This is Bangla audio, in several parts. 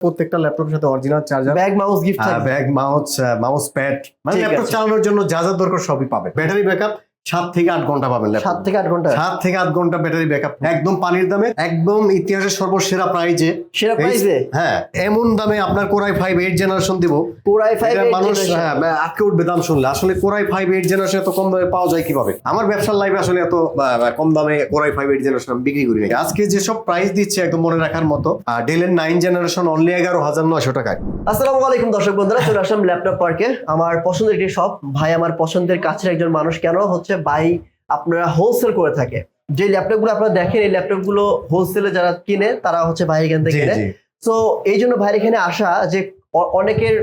প্রত্যেকটা ল্যাপটপের সাথে original charger bag mouse gift bag mouse mouse pad মানে ল্যাপটপ চালানোর জন্য যা যা দরকার সবই পাবে। ব্যাটারি ব্যাকআপ সাত থেকে আট ঘণ্টা পাবেন সাত থেকে আট ঘণ্টা? সাত থেকে আট ঘণ্টা ব্যাটারি ব্যাকআপ। একদম পানির দামে একদম ইতিহাসের সর্বসেরা প্রাইজে সেরা প্রাইসে হ্যাঁ এমন দামে আপনার কোরাই ফাইভ এইট জেনারেশন দিব। পুরাই ফাইভ মানুষ হ্যাঁ আটকে উঠবে দাম শুনলে। আসলে কোরাই ফাইভ এইট জেনারেশন এত কম দামে পাওয়া যায় কীভাবে? আমার ব্যবসার লাইফে আসলে এত কম দামে কোরাই ফাইভ এইট জেনারেশন বিক্রি করি। আজকে যেসব প্রাইস দিচ্ছে একদম মনে রাখার মতো ডেলের নাইন জেনারেশন অনলি এগারো হাজার নয়শো টাকায়। আসসালামু আলাইকুম দর্শক বন্ধুরা চলে আসলাম ল্যাপটপ পার্কে আমার পছন্দের একটি শপ ভাই আমার পছন্দের কাছের একজন মানুষ। কেন? হচ্ছে ভাই আপনারা হোলসেল করে থাকে। যে ল্যাপটপগুলো আপনারা দেখেন এই ল্যাপটপগুলো হোলসেলে যারা কিনে তারা হচ্ছে ভাই এখান থেকে কিনে তো এই জন্য ভাইয়ের এখানে আসা যে অনেকের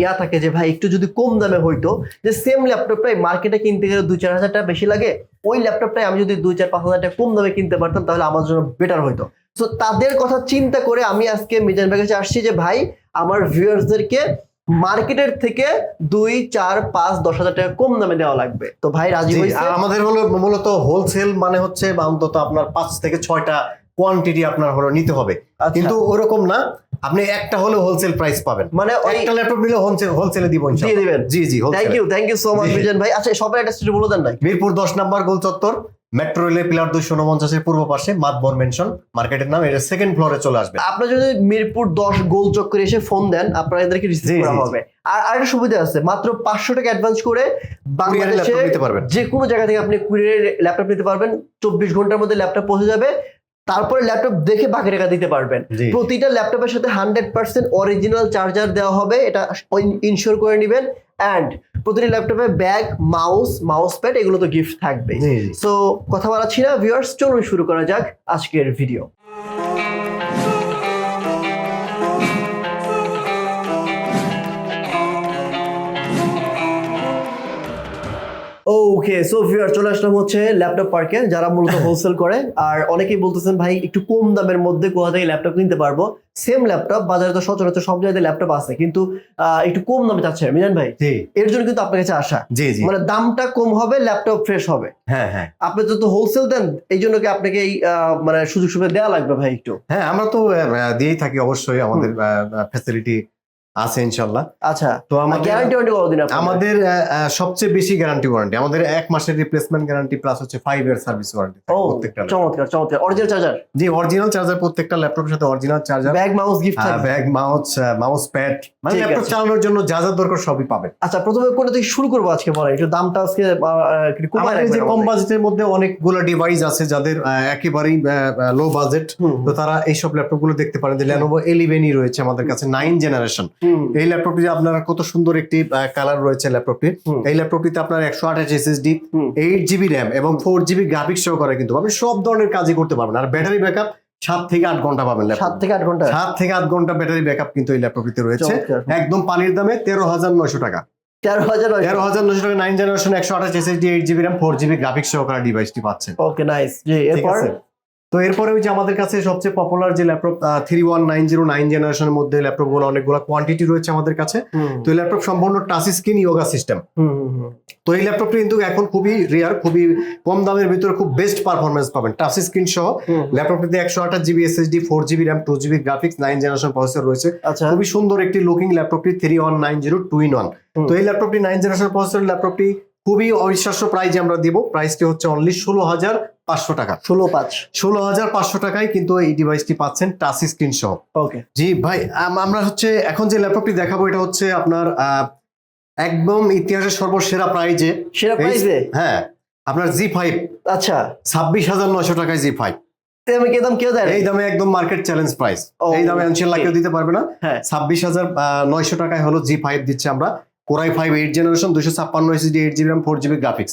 ইয়া থাকে যে ভাই একটু যদি কম দামে হইতো যে সেম ল্যাপটপটাই মার্কেটে কিনতে গেলে দুই চার হাজার টাকা বেশি লাগে ওই ল্যাপটপটাই আমি যদি দুই চার পাঁচ হাজার টাকা কম দামে কিনতে পারতাম তাহলে আমার জন্য বেটার হইতো। তো তাদের কথা চিন্তা করে আমি আজকে মিজান ভাইয়ের কাছে আসছি যে ভাই আমার ভিউয়ার্সদেরকে মার্কেটের থেকে দুই চার পাঁচ দশ হাজার টাকা কম দামে দেওয়া লাগবে। তো ভাই রাজি আমাদের হলো মূলত হোলসেল মানে হচ্ছে বা অন্তত আপনার পাঁচ থেকে ছয়টা কোয়ান্টিটি আপনার হলো নিতে হবে। আচ্ছা। কিন্তু ওরকম না আপনি একটা হলে হোলসেল প্রাইস পাবেন। মানে একটা ল্যাপটপ নিলে হোলসেল হোলসেলে দিব দিয়ে। দিবেন? জি জি thank you thank you so much জি। মিজান ভাই। আচ্ছা সবাই একটা স্টোরি বলে দেন নাই? মিরপুর দশ নম্বর গোল চত্বর মেট্রো রেলের পিলার দুইশো উনপঞ্চাশের পূর্ব পাশে মাতবর মেনশন মার্কেটের নাম এটা সেকেন্ড ফ্লোরে চলে আসবে। আপনার যদি মিরপুর দশ গোল চক্করে এসে ফোন দেন আপনার এদেরকে রিসিভ করা। হবে। আর আরেকটা সুবিধা আছে মাত্র পাঁচশো টাকা অ্যাডভান্স করে বাংলাদেশে নিতে পারবেন। যে কোনো জায়গা থেকে আপনি কুরিয়ারে ল্যাপটপ নিতে পারবেন চব্বিশ ঘণ্টার মধ্যে ল্যাপটপ পৌঁছে যাবে তারপরে ল্যাপটপ দেখে বাকি টাকা দিতে পারবেন। প্রতিটা ল্যাপটপের সাথে হান্ড্রেড পার্সেন্ট অরিজিনাল চার্জার দেওয়া হবে এটা ইনশিওর করে নেবেন অ্যান্ড প্রতিটি ল্যাপটপে ব্যাগ মাউস মাউস প্যাড এগুলো তো গিফট থাকবে সো কথা বলাচ্ছি না ভিউয়ার্স চলুন শুরু করা যাক আজকের ভিডিও ওকে সো ভিউয়ার চলে আসলাম হচ্ছে ল্যাপটপ পার্কে যারা মূলত হোলসেল করে আর অনেকেই বলতেছেন ভাই একটু কম দামের মধ্যে কোথা থেকে ল্যাপটপ কিনতে পারব? সেম ল্যাপটপ বাজারে তো সচরাচর সব জায়গায় ল্যাপটপ আছে কিন্তু একটু কম দামে চাচ্ছে মিজান ভাই? জি। এর জন্য কিন্তু আপনার কাছে আসা জি জি। মানে দামটা কম হবে ল্যাপটপ ফ্রেশ হবে। হ্যাঁ হ্যাঁ। আপনি তো হোলসেল দেন এই জন্য কি আপনাকে এই মানে সুযোগ সুবিধা দেওয়া লাগবে ভাই একটু? হ্যাঁ আমরা তো দিয়েই থাকি অবশ্যই আমাদের ফ্যাসিলিটি আছে ইনশাল্লাহ আচ্ছা তো আমাদের গ্যারান্টি ওয়ারেন্টি আমাদের সবচেয়ে বেশি গ্যারান্টি ওয়ারেন্টি আমাদের এক মাসের রিপ্লেসমেন্ট গ্যারান্টি প্লাস হচ্ছে ফাইভ ইয়ার সার্ভিস ওয়ারেন্টি প্রত্যেকটা চমৎকার চমৎকার। অরিজিনাল চার্জার জি অরিজিনাল চার্জার প্রত্যেকটা ল্যাপটপের সাথে original charger bag mouse gift থাকবে ব্যাগ মাউস মাউস প্যাড মানে ল্যাপটপ চালানোর জন্য যা যা দরকার সবই পাবেন। আচ্ছা প্রথমে কোনটা থেকে শুরু করব আজকে বলেন? একটু দামটা আজকে একটু আমাদের যে কম বাজেটের মধ্যে অনেকগুলো ডিভাইস আছে যাদের একেবারেই লো বাজেট তো তারা এইসব ল্যাপটপগুলো দেখতে পারেন। যে ল্যানোভো এলিভেনই রয়েছে আমাদের কাছে নাইন জেনারেশন এই ল্যাপটপটি আপনার কত সুন্দর একটি কালার রয়েছে ল্যাপটপটি। এই ল্যাপটপটিতে আপনার একশো আঠাশ এসএসডি। এইট জিবি র্যাম এবং ফোর জিবি গ্রাফিক্স সহকারে কিন্তু আপনি সব ধরনের কাজই করতে পারবেন। আর ব্যাটারি ব্যাকআপ সাত থেকে আট ঘণ্টা পাবেন সাত থেকে আট ঘণ্টা। সাত থেকে আট ঘণ্টা ব্যাটারি ব্যাকআপ কিন্তু এই ল্যাপটপটিতে রয়েছে। একদম পানির দামে তেরো হাজার নয়শো টাকা। তেরো হাজার তেরো হাজার নয়শো টাকা নাইন জেনারেশন একশো আঠাশ SSD eight GB RAM four GB graphics সহকারে ডিভাইসটি পাচ্ছেন। ওকে নাইস জি এরপর? তো এরপরে ওই যে আমাদের কাছে সবচেয়ে পপুলার যে laptop three one nine zero nine জেনারেশনের মধ্যে ল্যাপটপগুলো অনেকগুলো কোয়ান্টিটি রয়েছে আমাদের কাছে। তো এই ল্যাপটপ সম্পূর্ণ টাচ স্ক্রিন ইয়োগা সিস্টেম। তো এই ল্যাপটপটি কিন্তু এখন খুবই রেয়ার খুবই কম দামের ভিতরে খুব বেস্ট পারফরমেন্স পাবেন। টাচ স্ক্রিন সহ ল্যাপটপটিতে একশো আঠাশ GB SSD four GB RAM two GB graphics nine generation processor রয়েছে। আচ্ছা। খুবই সুন্দর একটি লুকিং ল্যাপটপটি three one nine zero two in one তো এই ল্যাপটপটি নাইন জেনারেশন প্রসেসর ল্যাপটপটি খুবই অবিশ্বাস্য প্রাইজে আমরা দিব। প্রাইসটি হচ্ছে অনলি ষোলো হাজার পাঁচশো টাকা। ষোলো পাঁচ। ষোলো হাজার পাঁচশো টাকায় কিন্তু এই ডিভাইসটি পাচ্ছেন টাচ স্ক্রিন সহ। ওকে। জি ভাই আম- আমরা হচ্ছে এখন যে ল্যাপটপটি দেখাবো এটা হচ্ছে আপনার একদম ইতিহাসের সর্বসেরা প্রাইজে সেরা প্রাইসে হ্যাঁ আপনার জি ফাইভ আচ্ছা। ছাব্বিশ হাজার নয়শো টাকায় জি ফাইভ কে দাম কেউ দেয় এই দামে একদম মার্কেট চ্যালেঞ্জ প্রাইস এই দামে ইনশাল্লাহ কেউ দিতে পারবে না। হ্যাঁ। ছাব্বিশ হাজার নয়শো টাকায় হলো জি ফাইভ দিচ্ছে আমরা। কোরাই ফাইভ এইট জেনারেশন দুশো ছাপ্পান্ন SSD eight GB RAM four GB graphics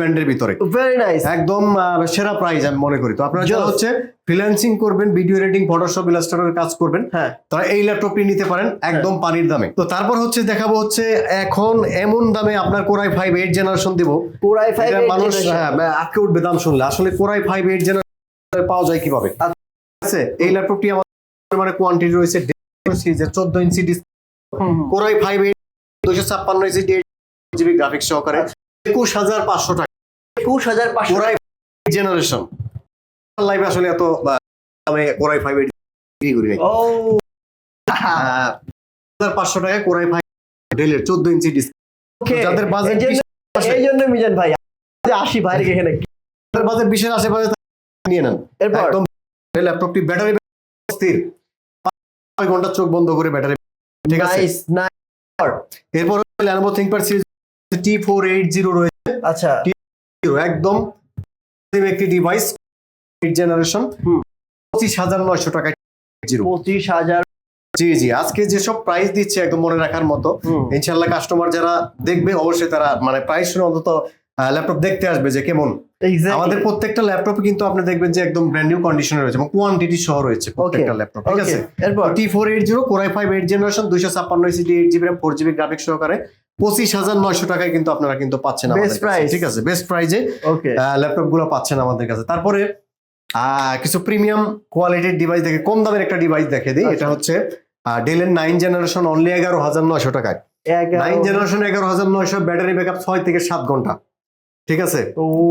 ব্যান্ডের ভিতরে। ভেরি নাইস একদম সেরা প্রাইস আমি মনে করি। তো আপনারা যারা হচ্ছে ফ্রিল্যান্সিং করবেন ভিডিও এডিটিং ফটোশপ ইলাস্ট্রেটরের কাজ করবেন হ্যাঁ। তারা এই ল্যাপটপটি নিতে পারেন একদম পানির দামে। তো তারপর হচ্ছে দেখাবো হচ্ছে এখন এমন দামে আপনার core i five eight generation দিব। কোরাই ফাইভ মানুষ হ্যাঁ, আটকে উঠবে দাম শুনলে। আসলে কোরাই ফাইভ এইট জেনারেশন পাওয়া যায় কীভাবে? আচ্ছা। আছে? এই ল্যাপটপটি আমাদের মানে কোয়ান্টিটি রয়েছে চোদ্দ ইঞ্চি কোরাই ফাইভ এইট দুশো ছাপ্পান্ন জিবি গ্রাফিক্স সহকারে। একুশ হাজার পাঁচশো টাকা। একুশ হাজার পাঁচশো জেনারেশন লাইভে আসলে এত আহ, কোরাই ফাইভ বিক্রি করি ও। হাজার পাঁচশো টাকায় কোরাই ফাইভ ডেলের চোদ্দ ইঞ্চি ডিসপ্লে যাদের বাজেট এই জন্য- মিজান ভাই আসি বাইরে এখানে। যাদের বাজেট বিশের আশেপাশে নিয়ে নেন। এরপর? একদম ল্যাপটপটি ব্যাটারি স্থির ঘণ্টা চোখ বন্ধ করে ব্যাটারি ঠিক আছে? এরপর Lenovo ThinkPad series T four eight zero রয়েছে। আচ্ছা। একদম একটি ডিভাইস এইট জেনারেশন পঁচিশ হাজার নয়শো টাকা জিরো পঁচিশ হাজার। জি জি আজকে যেসব প্রাইস দিচ্ছে একদম মনে রাখার মতো ইনশাল্লাহ কাস্টমার যারা দেখবে অবশ্যই তারা মানে প্রাইস শুনে অন্তত ল্যাপটপ দেখতে আসবে যে কেমন. আমাদের প্রত্যেকটা ল্যাপটপ কিন্তু আপনি দেখবেন যে একদম ব্র্যান্ড নিউ কন্ডিশনে রয়েছে এবং কোয়ান্টিটি সহ রয়েছে প্রত্যেকটা ল্যাপটপ ঠিক আছে? এরপর? T four eight zero core i five eight generation দুইশো ছাপ্পান্ন SSD eight GB RAM four GB graphics সহকারে পঁচিশ হাজার নয়শো টাকায় কিন্তু আপনারা কিন্তু পাচ্ছেন কাছে। price. ঠিক আছে? বেস্ট প্রাইজে ওকে ল্যাপটপগুলো পাচ্ছেন আমাদের কাছে। তারপরে আহ, কিছু প্রিমিয়াম কোয়ালিটির ডিভাইস দেখে কম দামের একটা ডিভাইস দেখে দিই। এটা আচ্ছা। হচ্ছে ডেলের নাইন জেনারেশন অনলি এগারো হাজার নয়শো টাকায়। নাইন জেনারেশন এগারো হাজার নয়শো ব্যাটারি ব্যাকআপ ছয় থেকে সাত ঘণ্টা। ঠিক আছে?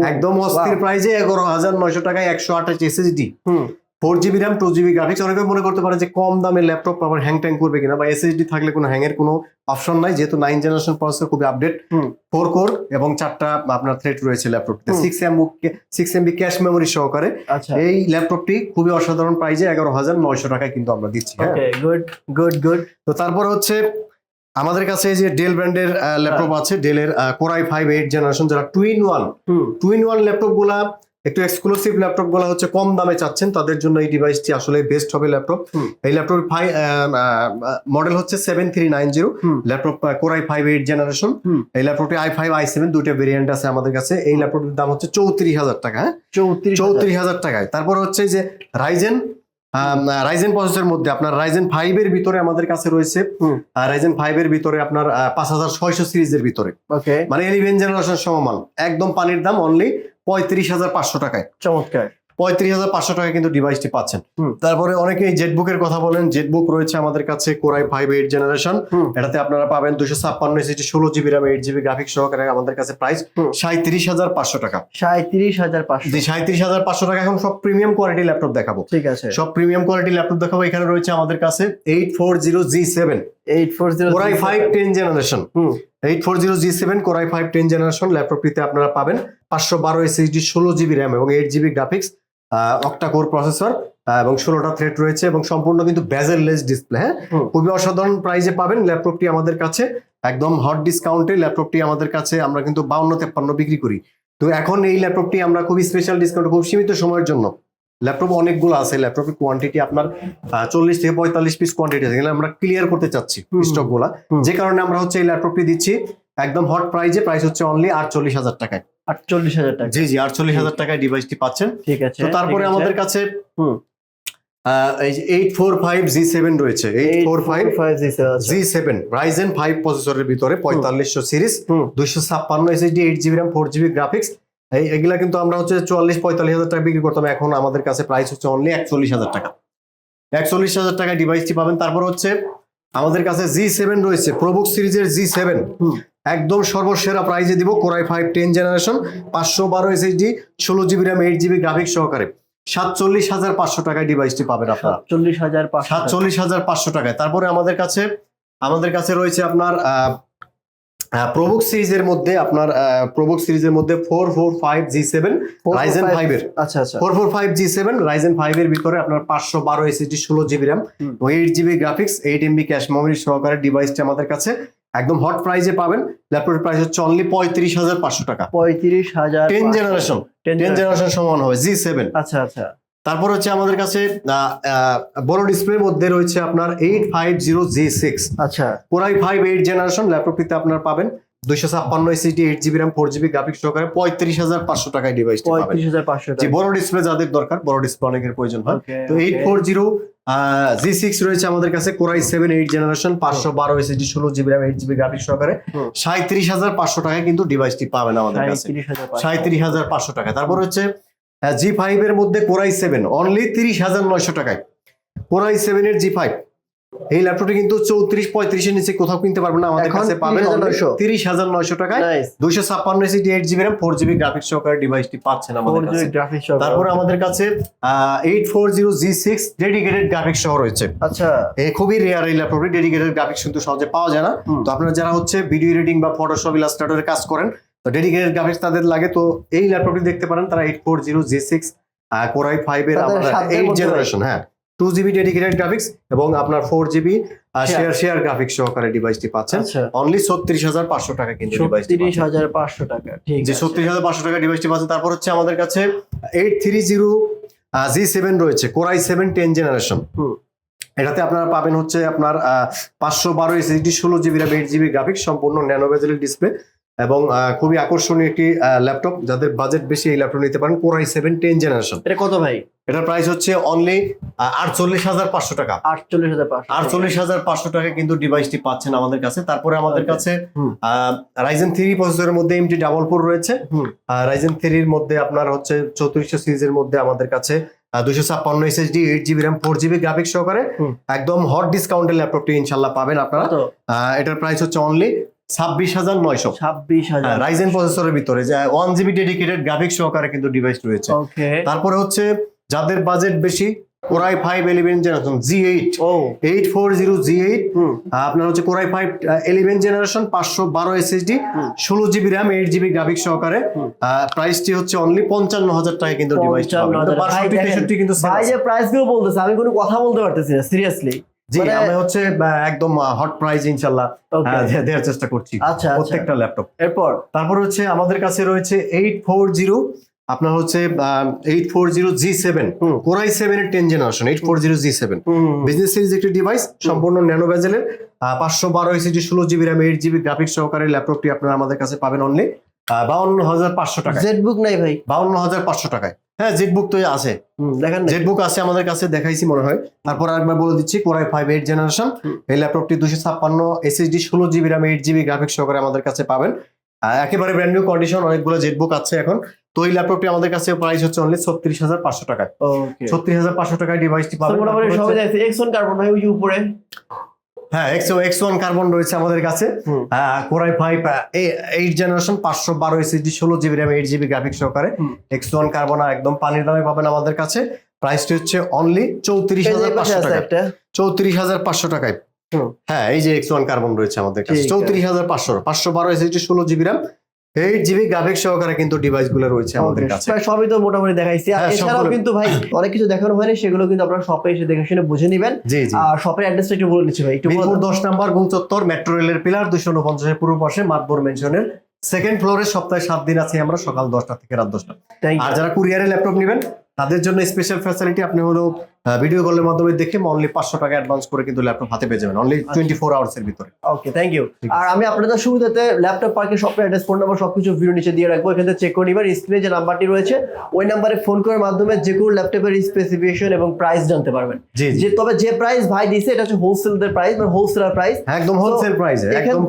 একদম অস্থির প্রাইজে এগারো হাজার নয়শো টাকায় একশো আঠাশ এসএসডি হুম। Four GB RAM two GB graphics অনেকে মনে করতে পারে যে কম দামের ল্যাপটপ আবার হ্যাং ট্যাং করবে কিনা বা এসএসডি থাকলে কোনো হ্যাং এর কোনো অপশন নাই যেহেতু নাইন জেনারেশন প্রসেসর খুবই আপডেট ফোর কোর এবং চারটা আপনার থ্রেড রয়েছে ল্যাপটপটিতে হুম। Six M six MB cache memory সহকারে। আচ্ছা। এই ল্যাপটপটি খুবই অসাধারণ প্রাইজে এগারো হাজার নয়শো টাকায় কিন্তু আমরা দিচ্ছি হ্যাঁ। গুড গুড গুড তো তারপর হচ্ছে আমাদের কাছে এই যে ডেল ব্র্যান্ডের ল্যাপটপ আছে ডেলের core i five eight generation যারা টুইন ওয়ান টুইন ওয়ান ল্যাপটপগুলা একটু এক্সক্লুসিভ ল্যাপটপগুলা হচ্ছে কম দামে চাচ্ছেন তাদের জন্য এই ডিভাইসটি আসলে বেস্ট হবে ল্যাপটপ এই ল্যাপটপ ফাইভ মডেল হচ্ছে seven three nine zero laptop core i five eight generation এই ল্যাপটপটি আই ফাইভ আই সেভেন দুটো ভেরিয়েন্ট আছে আমাদের কাছে। এই ল্যাপটপটির দাম হচ্ছে চৌত্রিশ হাজার টাকা হ্যাঁ? চৌত্রিশ চৌত্রিশ হাজার টাকায়। তারপর হচ্ছে যে রাইজেন রাইজেন প্রসেসের মধ্যে আপনার রাইজেন ফাইভ এর ভিতরে আমাদের কাছে রয়েছে রাইজেন ফাইভ এর ভিতরে আপনার পাঁচ হাজার ছয়শো সিরিজের ভিতরে। ওকে মানে ইলেভেন জেনারেশন সমমান একদম পানির দাম অনলি পঁয়ত্রিশ হাজার পাঁচশো টাকায়। চমৎকার। পঁয়ত্রিশ হাজার পাঁচশো টাকায় কিন্তু ডিভাইসটি পাচ্ছেন। তারপরে অনেকে জেটবুকের কথা বলেন জেটবুক রয়েছে আমাদের কাছে কোরাই ফাইভ এইট জেনারেশন এটাতে আপনারা পাবেন দুশো ছাপ্পান্ন এসিটি ষোলো GB RAM eight GB graphics সহকারে আমাদের কাছে প্রাইস। সাঁত্রিশ হাজার পাঁচশো টাকা। সাঁত্রিশ হাজার পাঁচশো। যে সাঁত্রিশ হাজার পাঁচশো টাকা এখন সব প্রিমিয়াম কোয়ালিটি ল্যাপটপ দেখাবো। ঠিক আছে। সব প্রিমিয়াম কোয়ালিটি ল্যাপটপ দেখাবো এখানে রয়েছে আমাদের কাছে eight four zero G seven core i five ten generation eight four zero G seven core i five ten generation ল্যাপটপটিতে আপনারা পাবেন পাঁচশো বারো এসএসডি ষোলো জিবি র্যাম এবং eight GB graphics octa core processor এবং ষোলোটা থ্রেড রয়েছে এবং সম্পূর্ণ কিন্তু ব্যাজেল লেস ডিসপ্লে হ্যাঁ খুবই অসাধারণ প্রাইজে পাবেন ল্যাপটপটি আমাদের কাছে একদম হট ডিসকাউন্টে ল্যাপটপটি আমাদের কাছে আমরা কিন্তু বাউন্ন তেপ্পান্ন বিক্রি করি। তো এখন এই ল্যাপটপটি আমরা খুবই স্পেশাল ডিসকাউন্ট খুব সীমিত সময়ের জন্য। ল্যাপটপ অনেকগুলো আছে ল্যাপটপের কোয়ান্টিটি আপনার চল্লিশ থেকে পঁয়তাল্লিশ পিস কোয়ান্টিটি আছে। আমরা ক্লিয়ার করতে চাচ্ছি। স্টকগুলা যে কারণে আমরা হচ্ছে এই ল্যাপটপটি দিচ্ছি একদম হট প্রাইজে প্রাইস হচ্ছে অনলি আটচল্লিশ হাজার টাকায়। আটচল্লিশ হাজার টাকা। জি জি আটচল্লিশ হাজার টাকায় ডিভাইসটি পাচ্ছেন। ঠিক আছে তো তারপরে আমাদের কাছে eight four five G seven রয়েছে। এইট ফোর ফাইভ 845 আছে। জি সেভেন রাইজেন ফাইভ প্রসেসরের ভিতরে পঁয়তাল্লিশশো সিরিজ। দুইশো ছাপ্পান্ন SSD eight GB RAM four GB graphics এই এগুলা কিন্তু আমরা হচ্ছে চুয়াল্লিশ পঁয়তাল্লিশ হাজার টাকা বিক্রি করতাম। এখন আমাদের কাছে প্রাইস হচ্ছে অনলি একচল্লিশ হাজার টাকা। একচল্লিশ হাজার টাকায় ডিভাইসটি পাবেন। তারপর হচ্ছে আমাদের কাছে জি সেভেন রয়েছে প্রবুক সিরিজের জি সেভেন। একদম সর্বসেরা প্রাইজে দিব কোরাই ফাইভ টেন জেনারেশন পাঁচশো বারো এসএসডি ষোলো GB RAM eight GB graphics সহকারে। সাতচল্লিশ হাজার পাঁচশো টাকায় ডিভাইসটি পাবেন আপনারা। সাতচল্লিশ হাজার সাতচল্লিশ হাজার পাঁচশো টাকায়। তারপরে আমাদের কাছে আমাদের কাছে রয়েছে আপনার প্রবুক সিরিজের মধ্যে আপনার প্রবুক সিরিজের মধ্যে four four five G seven Ryzen five- ফাইভের আচ্ছা আচ্ছা। Four four five G seven Ryzen five এর ভিতরে আপনার পাঁচশো বারো এসএসডি ষোলো GB RAM. Eight GB graphics eight MB cache memory সহকারে ডিভাইসটি আমাদের কাছে একদম হট প্রাইজে পাবেন। ল্যাপটপের প্রাইস হচ্ছে অনলি পঁয়ত্রিশ হাজার পাঁচশো টাকা। পঁয়ত্রিশ হাজার টেন জেনারেশন টেন জেনারেশন সমান হবে জি সেভেন আচ্ছা আচ্ছা। তারপর হচ্ছে আমাদের কাছে বড় ডিসপ্লের মধ্যে রয়েছে আপনার eight five zero G six আচ্ছা। Core i five eight generation ল্যাপটপটিতে আপনার পাবেন দুইশো ছাপ্পান্ন SSD eight GB RAM four GB graphics সহকারে পঁয়ত্রিশ হাজার পাঁচশো টাকায় ডিভাইস পঁয়ত্রিশ হাজার পাঁচশো বড় ডিসপ্লে যাদের দরকার বড় ডিসপ্লে অনেকের প্রয়োজন হয়। তো eight four zero G six রয়েছে আমাদের কাছে কোরাই সেভেন এইট জেনারেশন পাঁচশো বারো এসিটি ষোলো GB RAM eight GB graphics সহকারে। সাঁত্রিশ হাজার পাঁচশো টাকায় কিন্তু ডিভাইসটি পাবেন আমাদের কাছে। সাঁত্রিশ হাজার পাঁচশো। টাকা তারপর হচ্ছে জি ফাইভ এর মধ্যে কোরাই সেভেন অনলি তিরিশ হাজার নয়শো টাকায়। কোরাই সেভেন এর জি ফাইভ এই ল্যাপটপটি কিন্তু চৌত্রিশ পঁয়ত্রিশের নিচে কোথাও কিনতে পারবেন না আমাদের কাছে পাবেন তিরিশ হাজার নয়শো। টাকায়। দুইশো ছাপ্পান্ন SSD eight GB RAM four GB graphics সহকারে ডিভাইসটি পাচ্ছেন আমাদের কাছে। গ্রাফিক্স তারপরে আমাদের কাছে eight four zero G six dedicated graphics সহ রয়েছে। আচ্ছা। এ খুবই রেয়ার এই ল্যাপটপটি ডেডিকেটেড গ্রাফিক্স কিন্তু সহজে পাওয়া যায় না। তো আপনারা যারা হচ্ছে ভিডিও এডিটিং বা ফটোশপ ইলাস্ট্রেটরের কাজ করেন তো ডেডিকেটেড গ্রাফিক্স তাদের লাগে। তো এই ল্যাপটপটি দেখতে পারেন তারা eight four zero G six core i five এর এইট জেনারেশন হ্যাঁ টু জিবি ডেডিকেটেড গ্রাফিক্স এবং আপনার four GB share share graphics সহকারে ডিভাইসটি পাচ্ছেন। আচ্ছা। অনলি ছত্রিশ হাজার পাঁচশো টাকা কিন্তু ছত্রিশ হাজার পাঁচশো টাকা ঠিক যে আছে। ছত্রিশ হাজার পাঁচশো টাকা ডিভাইসটি পাচ্ছেন তারপর হচ্ছে আমাদের কাছে eight three zero G seven রয়েছে core i seven ten generation এটাতে আপনারা পাবেন হচ্ছে আপনার পাঁচশো বারো এসএসডি ষোলো GB RAM eight GB graphics সম্পূর্ণ ন্যানো বেজেলের ডিসপ্লে এবং খুবই আকর্ষণীয় একটি ল্যাপটপ যাদের বাজেট বেশি এই ল্যাপটপ নিতে পারেন কোরাই সেভেন টেন জেনারেশন এটা কত ভাই? এটার প্রাইস হচ্ছে অনলি আটচল্লিশ হাজার পাঁচশো টাকা। আটচল্লিশ হাজার আটচল্লিশ হাজার পাঁচশো টাকা কিন্তু ডিভাইসটি পাচ্ছেন আমাদের কাছে। তারপরে আমাদের Okay. কাছে। রাইজেন থ্রি প্রসেসরের মধ্যে এমটি ডাবল ফোর রয়েছে। রাইজেন থ্রির মধ্যে আপনার হচ্ছে চৌত্রিশশো সিরিজের মধ্যে আমাদের কাছে দুশো ছাপ্পান্ন SSD eight GB RAM four GB graphics সহকারে একদম হট ডিসকাউন্টের ল্যাপটপটি ইনশাল্লাহ পাবেন আপনারা। এটার প্রাইস হচ্ছে অনলি ছাব্বিশ হাজার নয়শো। ছাব্বিশ হাজার। রাইজেন প্রসেসরের ভিতরে যে ওয়ান জিবি ডেডিকেটেড গ্রাফিক্স সহকারে কিন্তু ডিভাইস রয়েছে। তারপরে হচ্ছে যাদের বাজেট বেশি core i five eleven generation G eight O. Eight four zero G eight আপনার হচ্ছে কোরাই ফাইভ ইলেভেন জেনারেশন পাঁচশো বারো এসএসডি। ষোলো GB RAM eight GB graphics সহকারে। প্রাইসটি হচ্ছে অনলি পঞ্চান্ন হাজার টাকা কিন্তু ডিভাইস 55,000 ভাই বাষট্টি দেখেন, তেষট্টি কিন্তু প্রাইসগুলো বলতেছে আমি কোনো কথা বলতে পারতেছি না সিরিয়াসলি জি মানে- আমি হচ্ছে একদম হট প্রাইস ইনশাল্লাহ দেওয়ার চেষ্টা করছি আচ্ছা আচ্ছা। প্রত্যেকটা ল্যাপটপ এরপর? তারপর হচ্ছে আমাদের কাছে রয়েছে এইট ফোর জিরো আপনার হচ্ছে eight four zero G seven. Core i seven এর ten generation eight four zero G seven business series একটি ডিভাইস সম্পূর্ণ ন্যানো বেজেলের পাঁচশো বারো এসিডি ষোলো GB RAM eight GB graphics সহকারে ল্যাপটপটি আপনারা আমাদের কাছে পাবেন অনলি বাউন্ন হাজার পাঁচশো টাকা জেড বুক নাই ভাই। বাউন্ন হাজার পাঁচশো টাকায়। হ্যাঁ জেট বুক তো আছে। দেখেন না জেট বুক আছে আমাদের কাছে দেখাইছি মনে হয়। তারপর আরেকবার বলে দিচ্ছি কোরাই ফাইভ এইট জেনারেশন এই ল্যাপটপটি দুশো ছাপ্পান্ন এসএসডি ষোলো GB RAM eight GB graphics সহকারে আমাদের কাছে পাবেন। একেবারে ব্র্যান্ড নিউ কন্ডিশন অনেকগুলো জেট বুক আছে এখন। তো এই ল্যাপটপটি আমাদের কাছে প্রাইস হচ্ছে অনলি ছত্রিশ হাজার পাঁচশো টাকায়। ছত্রিশ হাজার পাঁচশো টাকায় ডিভাইসটি পাবেন। মোটামুটি সবাই যাচ্ছে এক্সন কার্বন ভাই ওই উপরে। হ্যাঁ এক্সো এক্স ওয়ান কার্বন রয়েছে আমাদের কাছে। কোরাই ফাইভ এইট জেনারেশন পাঁচশো বারো এসএসডি ষোলো GB RAM eight GB graphics সহকারে। এক্স ওয়ান কার্বন একদম পানির দামে পাবেন আমাদের কাছে। প্রাইসটি হচ্ছে অনলি চৌত্রিশ হাজার পাঁচশো টাকা। চৌত্রিশ হাজার পাঁচশো টাকায়। হ্যাঁ এই যে এক্স ওয়ান কার্বন রয়েছে আমাদের কাছে। চৌত্রিশ হাজার পাঁচশো পাঁচশো বারো এসএসডি ষোলো GB RAM eight GB graphics সহকারে কিন্তু রয়েছে আমাদের কাছে। প্রায় সবই তো মোটামুটি দেখাইছি। আর হ্যাঁ, এছাড়াও কিন্তু ভাই অনেক কিছু দেখানো হয়নি সেগুলো কিন্তু আপনারা শপে এসে দেখে শুনে বুঝে নেবেন। আর শপের একটু বলে দিচ্ছি ভাই একটু মিরপুর দশ নম্বর গুলচত্বর মেট্রো রেলের পিলার দুশো উনপঞ্চাশের পূর্ব পাশে মাতবর মেনশনের সেকেন্ড ফ্লোরে সপ্তাহে সাত দিন আছে আমরা সকাল দশটা থেকে রাত দশটা। আর যারা কুরিয়ারে ল্যাপটপ নেবেন তাদের জন্য স্পেশাল ফ্যাসিলিটি আপনি হলো ভিডিও কলের মাধ্যমে দেখে অনলি পাঁচশো টাকা অ্যাডভান্স করে কিন্তু ল্যাপটপ হাতে পেয়ে যাবেন অনলি টোয়েন্টি ফোর আওয়ার্স এর ভিতরে। ওকে থ্যাংক ইউ আর আমি আপনাদের সুবিধাতে ল্যাপটপ পার্কের শপের অ্যাড্রেস ফোন নাম্বার সবকিছু ভিডিও নিচে দিয়ে রাখব। এখান চেক করে নিবেন স্ক্রিনে যে নাম্বারটি রয়েছে ওই নাম্বারে ফোন করার মাধ্যমে যে কোনো ল্যাপটপের স্পেসিফিকেশন এবং প্রাইস জানতে পারবেন। যে তবে যে প্রাইস ভাই দিছে এটা হচ্ছে হোলসেলের প্রাইস মানে হোলসেলার প্রাইস একদম হোলসেল প্রাইস একদম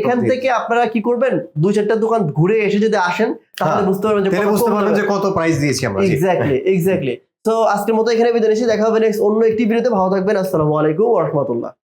এখান থেকে আপনারা কি করবেন? দুই চারটা দোকান ঘুরে এসে যদি আসেন তাহলে হ্যাঁ, বুঝতে পারবেন যে কত বুঝতে পারবেন যে কত প্রাইস দিয়েছি আমরা এক্স্যাক্টলি এক্স্যাক্টলি তো আজকের মতো এখানে বিদায় নিচ্ছি, দেখা হবে নেক্সট অন্য একটি ভিডিওতে। ভালো থাকবেন, আসসালামু আলাইকুম রাহমাতুল্লাহ।